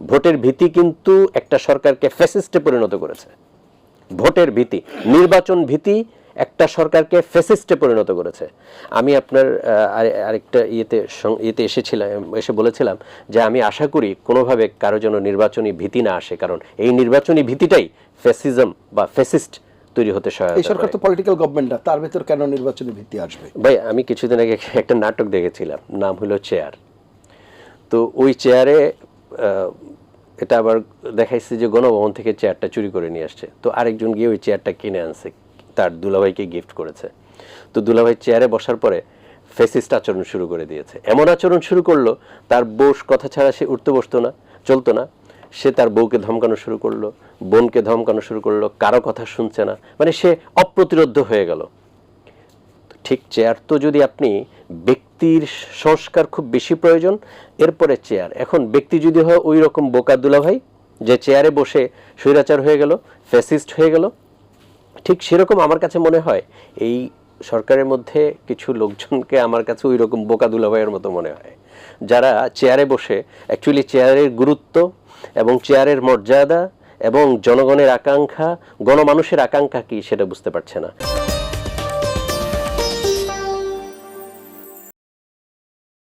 ভোটের ভীতি কিন্তু একটা সরকারকে ফ্যাসিস্টে পরিণত করেছে। ভোটের ভীতি নির্বাচন ভীতি একটা সরকারকে ফেসিস্টে পরিণত করেছে। আমি আপনার আরেকটা ইয়েতে ইয়েতে এসেছিলাম এসে বলেছিলাম যে আমি আশা করি কোনোভাবে কারও যেন নির্বাচনী ভীতি না আসে কারণ এই নির্বাচনী ভীতিটাই ফ্যাসিজম বা ফেসিস্ট তৈরি হতে এই সরকার তো পলিটিক্যাল গভর্নমেন্ট না তার ভেতর কেন নির্বাচনী ভিত্তি আসবে? ভাই আমি কিছুদিন আগে একটা নাটক দেখেছিলাম নাম হলো চেয়ার তো ওই চেয়ারে এটা আবার দেখাইছে যে গণভবন থেকে চেয়ারটা চুরি করে নিয়ে আসছে। তো আরেকজন গিয়ে ওই চেয়ারটা কিনে আনছে, তার দুলাভাইকে গিফট করেছে। তো দুলাভাই চেয়ারে বসার পরে ফেসিস্ট আচরণ শুরু করে দিয়েছে। এমন আচরণ শুরু করল, তার বউস কথা ছাড়া সে উঠতে বসতো না, চলতো না। সে তার বউকে ধমকানো শুরু করল, বোনকে ধমকানো শুরু করল, কারও কথা শুনছে না। মানে সে অপ্রতিরোধ্য হয়ে গেল। ঠিক চেয়ার তো যদি আপনি ব্যক্তির সংস্কার খুব বেশি প্রয়োজন, এরপরে চেয়ার এখন ব্যক্তি যদি হয় ওই রকম বোকা দুলাভাই, যে চেয়ারে বসে স্বৈরাচার হয়ে গেল ফ্যাসিস্ট হয়ে গেল, ঠিক সেরকম আমার কাছে মনে হয় এই সরকারের মধ্যে কিছু লোকজনকে আমার কাছে ওই রকম বোকা দুলাভাইয়ের মতো মনে হয়। যারা চেয়ারে বসে অ্যাকচুয়ালি চেয়ারের গুরুত্ব এবং চেয়ারের মর্যাদা এবং জনগণের আকাঙ্ক্ষা, গণমানুষের আকাঙ্ক্ষা কি সেটা বুঝতে পারছে না।